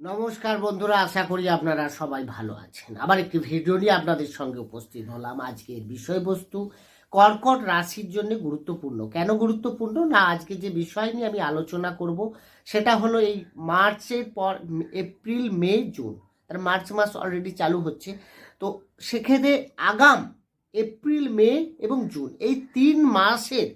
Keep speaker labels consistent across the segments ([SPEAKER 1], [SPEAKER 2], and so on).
[SPEAKER 1] নমস্কার বন্ধুরা, আশা করি আপনারা সবাই ভালো আছেন। আবার একটি ভিডিও নিয়ে আপনাদের সঙ্গে উপস্থিত হলাম। আজকের বিষয়বস্তু কর্কট রাশির জন্য গুরুত্বপূর্ণ। কেন গুরুত্বপূর্ণ? না, আজকে যে বিষয় নিয়ে আমি আলোচনা করব, সেটা হলো এই মার্চের পর, এপ্রিল, মে, জুন। তার মার্চ মাস অলরেডি চালু হচ্ছে। তো সেক্ষেত্রে আগাম এপ্রিল, মে এবং জুন, এই তিন মাসের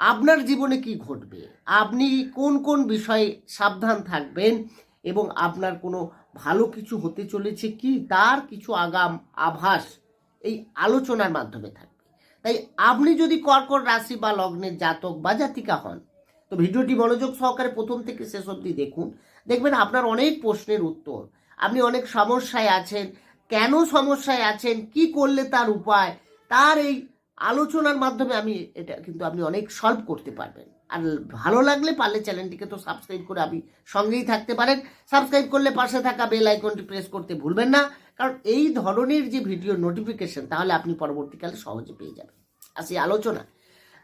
[SPEAKER 1] আপনার জীবনে কি ঘটবে? আপনি কোন কোন বিষয়ে সাবধান থাকবেন? এবং আপনার কোনো ভালো কিছু হতে চলেছে কি? তার কিছু আগাম, আভাস এই আলোচনার মাধ্যমে থাকবে। তাই আপনি যদি কর্কট রাশি বা লগ্নের জাতক বা জাতিকা হন, তো ভিডিওটি মনোযোগ সহকারে প্রথম থেকে শেষ অবধি দেখুন। দেখবেন আপনার অনেক প্রশ্নের উত্তর। আপনি অনেক সমস্যায় আছেন। কেন সমস্যায় আছেন? কি করলে তার উপায়? তার এই আলোচনার মাধ্যমে আমি এটা কিন্তু আপনি অনেক সলভ করতে পারবেন। আর ভালো লাগলে পারলে চ্যানেলটিকে তো সাবস্ক্রাইব করে আপনি সঙ্গেই থাকতে পারেন। সাবস্ক্রাইব করলে পাশে থাকা বেল আইকনটি প্রেস করতে ভুলবেন না। কারণ এই ধরনের যে ভিডিও নোটিফিকেশন তাহলে আপনি পরবর্তীকালে সহজে পেয়ে যাবেন। আসি আলোচনা।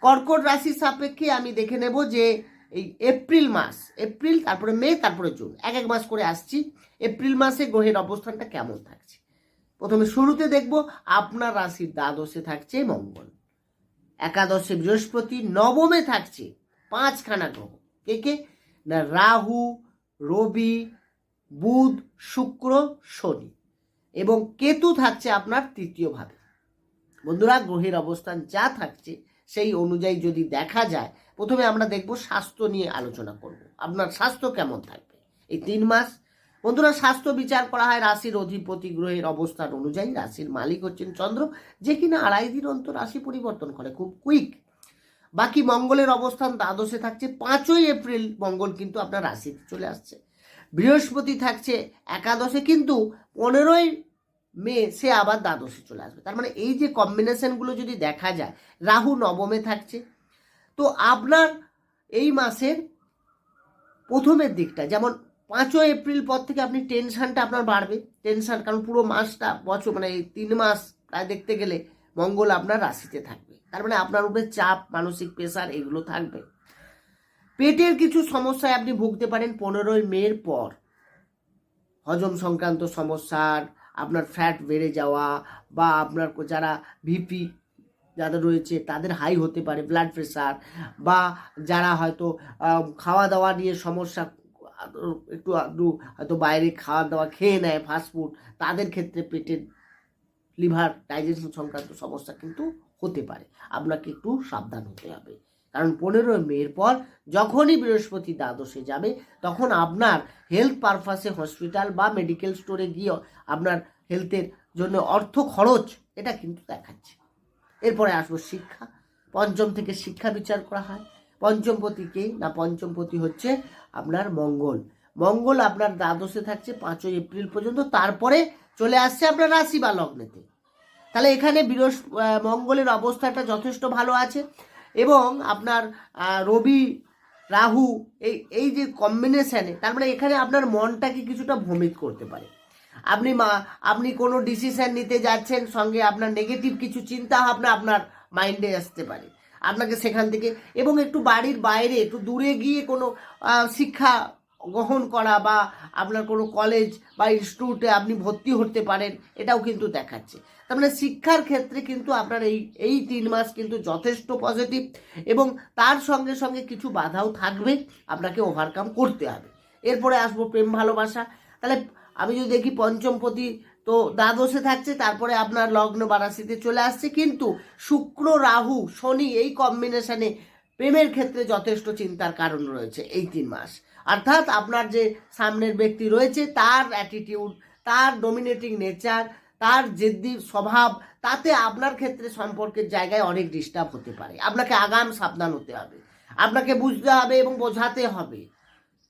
[SPEAKER 1] কর্কট রাশির সাপেক্ষে আমি দেখে নেব যে এই এপ্রিল মাস, এপ্রিল, তারপরে মে, তারপরে জুন, এক এক মাস করে আসছি। এপ্রিল মাসে গ্রহের অবস্থানটা কেমন থাকছে? প্রথমে শুরুতে দেখব, আপনার রাশির দ্বাদশে থাকছে মঙ্গল। একাদশে বৃহস্পতি, নবমে থাকছে পাঁচখানা গ্রহ। কে কে? না, রাহু, রবি, বুধ, শুক্র, শনি। এবং কেতু থাকছে আপনার তৃতীয়ভাবে বন্ধুরা, গ্রহের অবস্থান যা থাকছে, সেই অনুযায়ী যদি দেখা যায়, প্রথমে আমরা দেখব স্বাস্থ্য নিয়ে আলোচনা করব। আপনার স্বাস্থ্য কেমন থাকবে? এই তিন মাস। বন্ধুরা, স্বাস্থ্য বিচার করা হয় রাশির অধিপতি গ্রহের অবস্থান অনুযায়ী। রাশির মালিক হচ্ছেন চন্দ্র, যে কিনা আড়াই দিন অন্তর রাশি পরিবর্তন করে। খুব কুইক বাকি মঙ্গলের অবস্থান দ্বাদশে থাকছে, পাঁচই এপ্রিল মঙ্গল কিন্তু আপনার রাশিতে চলে আসছে। বৃহস্পতি থাকছে একাদশে কিন্তু পনেরোই মে সে আবার দ্বাদশে চলে আসবে। তার মানে এই যে কম্বিনেশনগুলো যদি দেখা যায়, রাহু নবমে থাকছে। তো আপনার এই মাসের প্রথমের দিকটা, যেমন পাঁচই এপ্রিল পর থেকে আপনি টেনশনটা আপনার বাড়বে। টেনশন কারণ পুরো মাসটা, বছর মানে এই তিন মাস প্রায় দেখতে গেলে মঙ্গল আপনার রাশিতে থাকবে। তার মানে আপনার উপরে চাপ, মানসিক প্রেশার এগুলো থাকবে। পেটের কিছু সমস্যায় আপনি ভুগতে পারেন পনেরোই মের পর। হজম সংক্রান্ত সমস্যার, আপনার ফ্যাট বেড়ে যাওয়া বা আপনার যারা ভিপি যাদের রয়েছে তাদের হাই হতে পারে ব্লাড প্রেশার বা যারা হয়তো খাওয়া দাওয়া নিয়ে সমস্যা, একটু আধটু হয়তো বাইরে খাওয়া দাওয়া খেয়ে নেয় ফাস্টফুড তাদের ক্ষেত্রে পেটের লিভার, ডাইজেশন সংক্রান্ত সমস্যা কিন্তু হতে পারে। আপনাকে একটু সাবধান হতে হবে। কারণ পনেরোই মের পর যখনই বৃহস্পতি দ্বাদশে যাবে, তখন আপনার হেলথ পারপাসে হসপিটাল বা মেডিকেল স্টোরে গিয়ে আপনার হেলথের জন্য অর্থ খরচ, এটা কিন্তু দেখাচ্ছে। এরপরে আসব শিক্ষা। পঞ্চম থেকে শিক্ষা বিচার করা হয়। পঞ্চমপতি কে না, পঞ্চমপতি হচ্ছে আপনার মঙ্গল। মঙ্গল আপনার দ্বাদশে থাকছে, পাঁচই এপ্রিল পর্যন্ত। তারপরে চলে আসছে আপনার রাশি বা লগ্নেতে। তাহলে এখানে বৃহস্প মঙ্গলের অবস্থাটা যথেষ্ট ভালো আছে এবং আপনার রবি, রাহু এই এই যে কম্বিনেশানে তার মানে এখানে আপনার মনটাকে কিছুটা ভ্রমিত করতে পারে। আপনি মা, আপনি কোনো ডিসিশান নিতে যাচ্ছেন সঙ্গে আপনার নেগেটিভ কিছু চিন্তা ভাবনা আপনার মাইন্ডে আসতে পারে। আপনাকে সেখান থেকে, এবং একটু বাড়ির বাইরে, একটু দূরে গিয়ে কোনো শিক্ষা গ্রহণ করা বা আপনার কোনো কলেজ বা ইনস্টিটিউটে আপনি ভর্তি হতে পারেন, এটাও কিন্তু দেখাচ্ছে। তার মানে শিক্ষার ক্ষেত্রে কিন্তু আপনার এই এই তিন মাস কিন্তু যথেষ্ট পজিটিভ এবং তার সঙ্গে সঙ্গে কিছু বাধাও থাকবে, আপনাকে ওভারকাম করতে হবে। এরপরে আসব প্রেম ভালোবাসা। তাহলে আমি যদি দেখি পঞ্চমপতি তো দ্বাদশে থাকছে, তারপরে আপনার লগ্ন বারাসিতে চলে আসছে, কিন্তু শুক্র, রাহু, শনি এই কম্বিনেশনে প্রেমের ক্ষেত্রে যথেষ্ট চিন্তার কারণ রয়েছে এই তিন মাস। অর্থাৎ আপনার যে সামনের ব্যক্তি রয়েছে, তার অ্যাটিটিউড তার ডোমিনেটিং নেচার তার জেদ্দি স্বভাব, তাতে আপনার ক্ষেত্রে সম্পর্কের জায়গায় অনেক ডিস্টার্ব হতে পারে। আপনাকে আগাম সাবধান হতে হবে। আপনাকে বুঝতে হবে এবং বোঝাতে হবে।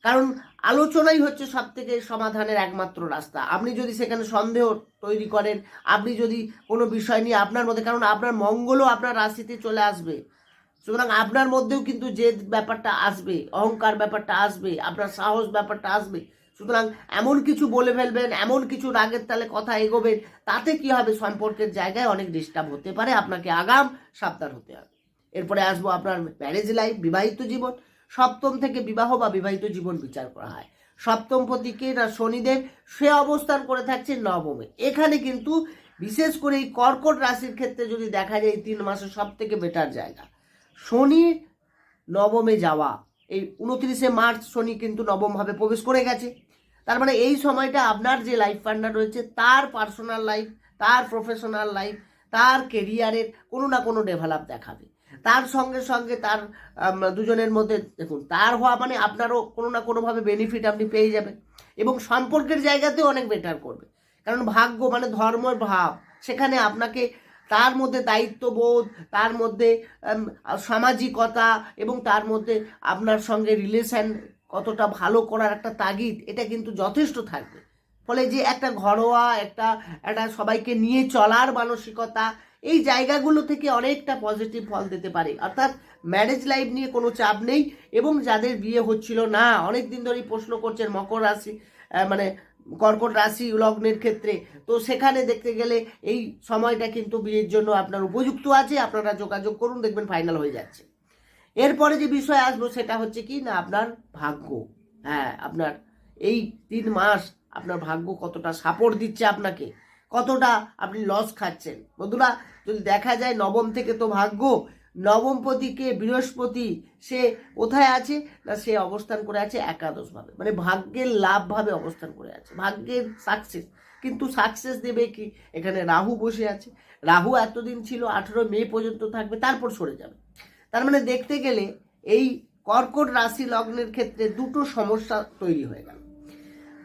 [SPEAKER 1] কারণ আলোচনাই হচ্ছে সব থেকে সমাধানের একমাত্র রাস্তা। আপনি যদি সেখানে সন্দেহ তৈরি করেন, আপনি যদি কোনো বিষয় নিয়ে আপনার মধ্যে, কারণ আপনার মঙ্গলও আপনার রাশিতে চলে আসবে। সুতরাং আপনার মধ্যেও কিন্তু যে ব্যাপারটা আসবে, অহংকার ব্যাপারটা আসবে, আপনার সাহস ব্যাপারটা আসবে। সুতরাং এমন কিছু বলে ফেলবেন, এমন কিছু রাগের তালে কথা এগোবেন, তাতে কি হবে? সম্পর্কের জায়গায় অনেক ডিস্টার্ব হতে পারে, আপনাকে আগাম সাবধান হতে হবে। এরপরে আসব আপনার ম্যারেজ লাইফ বিবাহিত জীবন। সপ্তম থেকে বিবাহ বা বিবাহিত জীবন বিচার করা হয়। সপ্তমপতিকে না শনিদেব সে অবস্থান করে থাকছে নবমে। এখানে কিন্তু বিশেষ করে এই কর্কট রাশির ক্ষেত্রে যদি দেখা যায় তিন মাসে সব থেকে বেটার জায়গা। শনির নবমে যাওয়া। এই উনত্রিশে মার্চ শনি কিন্তু নবমভাবে প্রবেশ করে গেছে। তার মানে এই সময়টা আপনার যে লাইফ পার্টনার রয়েছে, তার পার্সোনাল লাইফ তার প্রফেশনাল লাইফ তার কেরিয়ারের কোনো না কোনো ডেভেলপ দেখাবে। তার সঙ্গে সঙ্গে তার দুজনের মধ্যে দেখুন, তার হওয়া মানে আপনারও কোনো না কোনোভাবে বেনিফিট আপনি পেয়ে যাবেন এবং সম্পর্কের জায়গাতেও অনেক বেটার করবে। কারণ ভাগ্য মানে ধর্মের ভাব, সেখানে আপনাকে তার মধ্যে দায়িত্ববোধ, তার মধ্যে সামাজিকতা এবং তার মধ্যে আপনার সঙ্গে রিলেশন কতটা ভালো করার একটা তাগিদ, এটা কিন্তু যথেষ্ট থাকবে। ফলে যে একটা ঘরোয়া, একটা একটা সবাইকে নিয়ে চলার মানসিকতা, এই জায়গাগুলো থেকে অনেকটা পজিটিভ ফল দিতে পারে। অর্থাৎ ম্যারেজ লাইফ নিয়ে কোনো চাপ নেই এবং যাদের বিয়ে হচ্ছিল না অনেক দিন ধরেই প্রশ্ন করছেন মকর রাশি মানে কর্কট রাশি লগ্নের ক্ষেত্রে। তো সেখানে দেখতে গেলে এই সময়টা কিন্তু বিয়ের জন্য আপনার উপযুক্ত আছে, আপনারা যোগাযোগ করুন, দেখবেন ফাইনাল হয়ে যাচ্ছে। এরপরে যে বিষয় আসব সেটা হচ্ছে কি না, আপনার ভাগ্য। হ্যাঁ আপনার এই তিন মাস আপনার ভাগ্য কতটা সাপোর্ট দিচ্ছে আপনাকে, কতটা আপনি লস খাচ্ছেন। বন্ধুরা, যদি দেখা যায় নবম থেকে তো ভাগ্য নবমপতিকে বৃহস্পতি। সে কোথায় আছে? না, সে অবস্থান করে আছে একাদশভাবে। মানে ভাগ্যের লাভভাবে অবস্থান করে আছে। ভাগ্যের সাকসেস কিন্তু সাকসেস দেবে কি? এখানে রাহু বসে আছে। রাহু এতদিন ছিল, আঠেরো মে পর্যন্ত থাকবে, তারপর সরে যাবে। তার মানে দেখতে গেলে এই কর্কট রাশি লগ্নের ক্ষেত্রে দুটো সমস্যা তৈরি হয়ে গেল।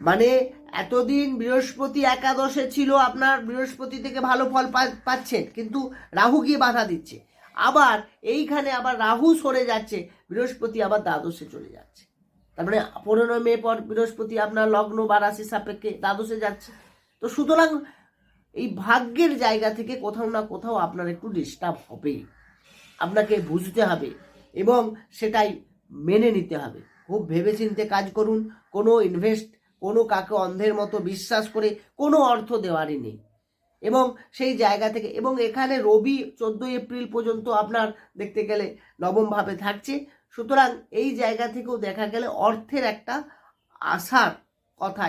[SPEAKER 1] মানে এতদিন বৃহস্পতি একাদশে ছিল আপনার, বৃহস্পতি থেকে ভালো ফল পাচ্ছেন। কিন্তু রাহু গিয়ে বাধা দিচ্ছে। আবার এইখানে আবার রাহু সরে যাচ্ছে, বৃহস্পতি আবার দ্বাদশে চলে যাচ্ছে। তার মানে পনেরো মে পর বৃহস্পতি আপনার লগ্ন বা রাশি সাপেক্ষে দ্বাদশে যাচ্ছে। তো সুতরাং এই ভাগ্যের জায়গা থেকে কোথাও না কোথাও আপনার একটু ডিস্টার্ব হবে আপনাকে বুঝতে হবে এবং সেটাই মেনে নিতে হবে। খুব ভেবেচিন্তে কাজ করুন, কোনো ইনভেস্ট কোনো কাকে অন্ধের মতো বিশ্বাস করে কোনো অর্থ দেওয়ারই নেই। এবং সেই জায়গা থেকে, এবং এখানে রবি চোদ্দোই এপ্রিল পর্যন্ত আপনার দেখতে গেলে নবমভাবে থাকছে। সুতরাং এই জায়গা থেকেও দেখা গেলে অর্থের একটা আশার কথা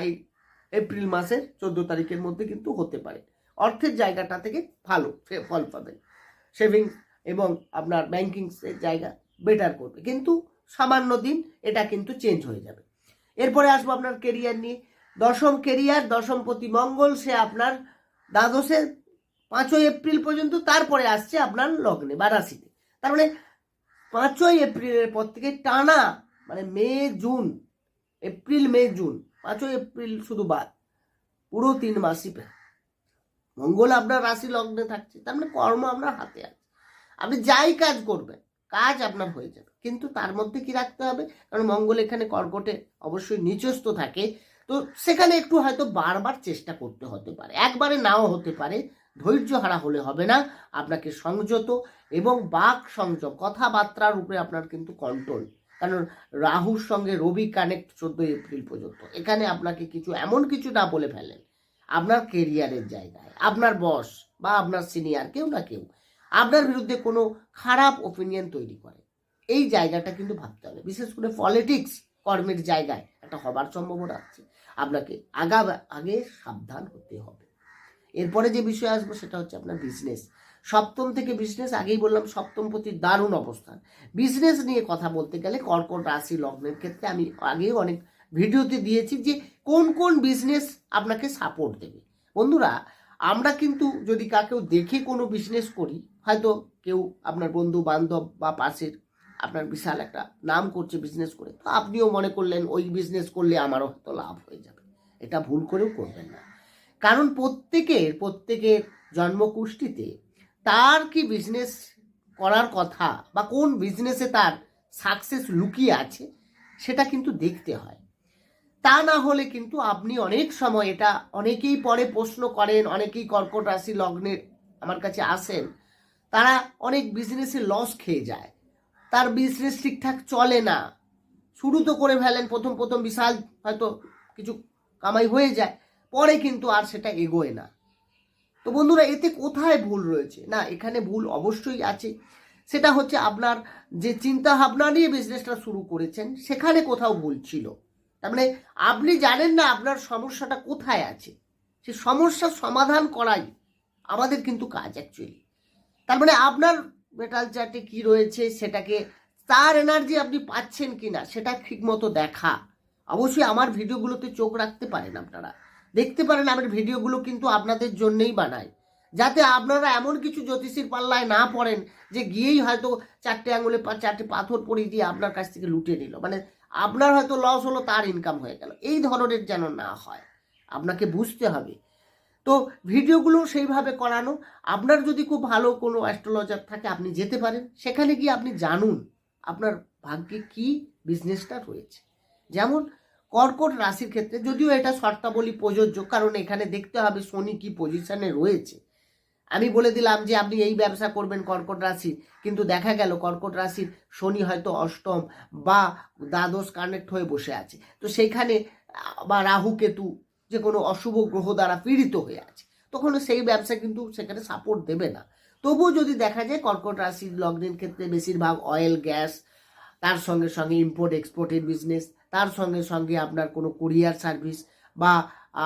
[SPEAKER 1] এপ্রিল মাসের চোদ্দ তারিখের মধ্যে কিন্তু হতে পারে। অর্থের জায়গাটা থেকে ভালো ফল পাবেন। সেভিংস এবং আপনার ব্যাংকিংসের জায়গা বেটার করবে। কিন্তু সামান্য দিন এটা কিন্তু চেঞ্জ হয়ে যাবে। এরপরে আসব আপনার কেরিয়ার নিয়ে। দশম কেরিয়ার দশমপতি মঙ্গল, সে আপনার দ্বাদশে পাঁচই এপ্রিল পর্যন্ত তারপরে আসছে আপনার লগ্নে বা রাশিতে। তার মানে পাঁচই এপ্রিলের পর থেকে টানা মানে May, June, April, May, June, পাঁচই এপ্রিল শুধু বাদ। পুরো তিন মাসই মঙ্গল আপনার রাশি লগ্নে থাকছে, তার মানে কর্ম আপনার হাতে আছে। আপনি যাই কাজ করবেন, কাজ আপনার হয়ে যাবে। কিন্তু তার মধ্যে কি রাখতে হবে? কারণ মঙ্গল এখানে কর্কটে অবশ্যই নিচস্থ থাকে। তো সেখানে একটু হয়তো বারবার চেষ্টা করতে হতে পারে। একবারে নাও হতে পারে, ধৈর্য হারা হলে হবে না, আপনাকে সংযত এবং বাক সংযম কথাবার্তার উপরে আপনার কিন্তু কন্ট্রোল কারণ রাহুর সঙ্গে রবি কানেক্ট চোদ্দোই এপ্রিল পর্যন্ত। এখানে আপনাকে কিছু এমন কিছু না বলে ফেলেন। আপনার কেরিয়ারের জায়গায়, আপনার বস বা আপনার সিনিয়র কেউ না কেউ আপনার বিরুদ্ধে কোনো খারাপ ওপিনিয়ন তৈরি করে। এই জায়গাটা কিন্তু ভাবতে হবে। বিশেষ করে পলিটিক্স কর্মের জায়গায় একটা হবার সম্ভাবনা আছে। আপনাকে আগা আগে সাবধান হতে হবে। এরপরে যে বিষয় আসব সেটা হচ্ছে আপনার বিজনেস সপ্তম থেকে বিজনেস আগেই বললাম সপ্তম প্রতি দারুণ অবস্থান। বিজনেস নিয়ে কথা বলতে গেলে কর্কট রাশি লগ্নের ক্ষেত্রে আমি আগেও অনেক ভিডিওতে দিয়েছি যে কোন কোন বিজনেস আপনাকে সাপোর্ট দেবে। বন্ধুরা, আমরা কিন্তু যদি কাকেও দেখে কোনো বিজনেস করি, হয়তো কেউ আপনার বন্ধু বান্ধব বা পাশের আপনার বিশাল একটা নাম করছে বিজনেস করে। তো আপনিও মনে করলেন, ওই বিজনেস করলে আমারও হয়তো লাভ হয়ে যাবে। এটা ভুল করেও করবেন না। কারণ প্রত্যেকের প্রত্যেকের জন্মকুষ্ঠিতে তার কি বিজনেস করার কথা বা কোন বিজনেসে তার সাকসেস লুকিয়ে আছে, সেটা কিন্তু দেখতে হয়। তা না হলে কিন্তু আপনি অনেক সময় এটা অনেকেই পরে প্রশ্ন করেন, অনেকেই কর্কট রাশি লগ্নের আমার কাছে আসেন, তারা অনেক বিজনেসে লস খেয়ে যায়। তার বিজনেস ঠিকঠাক চলে না। শুরু তো করে ফেলেন, প্রথম প্রথম বিশাল হয়তো কিছু কামাই হয়ে যায়, পরে কিন্তু আর সেটা এগোয় না। তো বন্ধুরা, এতে কোথায় ভুল রয়েছে? না, এখানে ভুল অবশ্যই আছে। সেটা হচ্ছে আপনার যে চিন্তা ভাবনা নিয়ে বিজনেসটা শুরু করেছেন, সেখানে কোথাও ভুল ছিল। তার মানে আপনি জানেন না আপনার সমস্যাটা কোথায় আছে। সে সমস্যার সমাধান করাই আমাদের কিন্তু কাজ অ্যাকচুয়ালি তার মানে আপনার মেটাল চার্টে কি রয়েছে, সেটাকে তার এনার্জি আপনি পাচ্ছেন কি না সেটা ঠিকমতো দেখা। অবশ্যই আমার ভিডিওগুলোতে চোখ রাখতে পারেন আপনারা। দেখতে পারেন আমার ভিডিওগুলো কিন্তু আপনাদের জন্যেই বানাই যাতে আপনারা এমন কিছু জ্যোতিষীর পাল্লায় না পড়েন, যে গিয়েই হয়তো চারটে আঙুলে চারটে পাথর পরিয়ে দিয়ে আপনার কাছ থেকে লুটে নিল। মানে আপনার হয়তো লস হলো, তার ইনকাম হয়ে গেল। এই ধরনের যেন না হয়। আপনাকে বুঝতে হবে। তো ভিডিওগুলো সেইভাবে করানো। আপনার যদি খুব ভালো কোনো অ্যাস্ট্রোলজার থাকে, আপনি যেতে পারেন। সেখানে গিয়ে আপনি জানুন আপনার ভাগ্যে কি বিজনেসটা রয়েছে। যেমন কর্কট রাশির ক্ষেত্রে, যদিও এটা শর্তাবলী প্রযোজ্য, কারণ এখানে দেখতে হবে শনি কি পজিশানে রয়েছে। আমি বলে দিলাম যে আপনি এই ব্যবসা করবেন কর্কট রাশি কিন্তু দেখা গেল কর্কট রাশির শনি হয়তো অষ্টম বা দ্বাদশ কানেক্ট হয়ে বসে আছে। তো সেইখানে বা রাহু কেতু যে কোনো অশুভ গ্রহ দ্বারা পীড়িত হয়ে আছে তখন সেই ব্যবসা কিন্তু সেখানে সাপোর্ট দেবে না। তবুও যদি দেখা যায় কর্কট রাশির লগ্নের ক্ষেত্রে বেশিরভাগ অয়েল গ্যাস তার সঙ্গে সঙ্গে ইম্পোর্ট এক্সপোর্টের বিজনেস তার সঙ্গে সঙ্গে আপনার কোনো কুরিয়ার সার্ভিস বা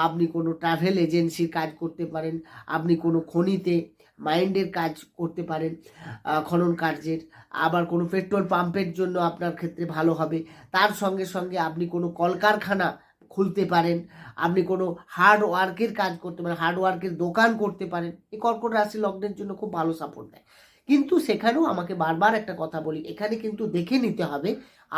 [SPEAKER 1] আপনি কোনো ট্রাভেল এজেন্সির কাজ করতে পারেন, আপনি কোনো খনিতে মাইন্ডের কাজ করতে পারেন খনন কার্যের, আবার কোনো পেট্রোল পাম্পের জন্য আপনার ক্ষেত্রে ভালো হবে, তার সঙ্গে সঙ্গে আপনি কোনো কলকারখানা খুলতে পারেন। আপনি কোনো হার্ড ওয়ার্কের কাজ করতে পারেন হার্ড ওয়ার্কের দোকান করতে পারেন। এই কর্কট রাশি লগ্নের জন্য খুব ভালো সাপোর্ট দেয়। কিন্তু সেখানেও আমাকে বারবার একটা কথা বলি, এখানে কিন্তু দেখে নিতে হবে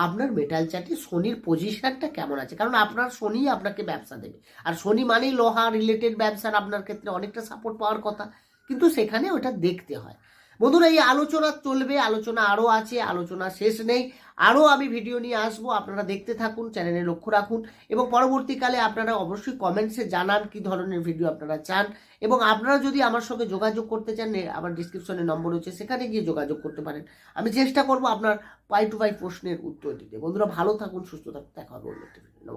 [SPEAKER 1] আপনার মেটাল চার্টে শনির পজিশনটা কেমন আছে। কারণ আপনার শনি আপনাকে ব্যবসা দেবে। আর শনি মানেই লোহা রিলেটেড ব্যবসার আপনার ক্ষেত্রে অনেকটা সাপোর্ট পাওয়ার কথা। কিন্তু সেখানে ওটা দেখতে হয়। বন্ধুরা, এই আলোচনা চলবে, আলোচনা আরও আছে, আলোচনা শেষ নেই। আরও আমি ভিডিও নিয়ে আসব, আপনারা দেখতে থাকুন চ্যানেলে লক্ষ্য রাখুন, এবং পরবর্তীকালে আপনারা অবশ্যই কমেন্টসে জানান কি ধরনের ভিডিও আপনারা চান, এবং আপনারা যদি আমার সঙ্গে যোগাযোগ করতে চান আমার ডিসক্রিপশনে নম্বর রয়েছে, সেখানে গিয়ে যোগাযোগ করতে পারেন। আমি চেষ্টা করব আপনার পাই টু পাই প্রশ্নের উত্তর দিতে। বন্ধুরা, ভালো থাকুন, সুস্থ থাকুন, দেখা হবে অন্য নমস্কার।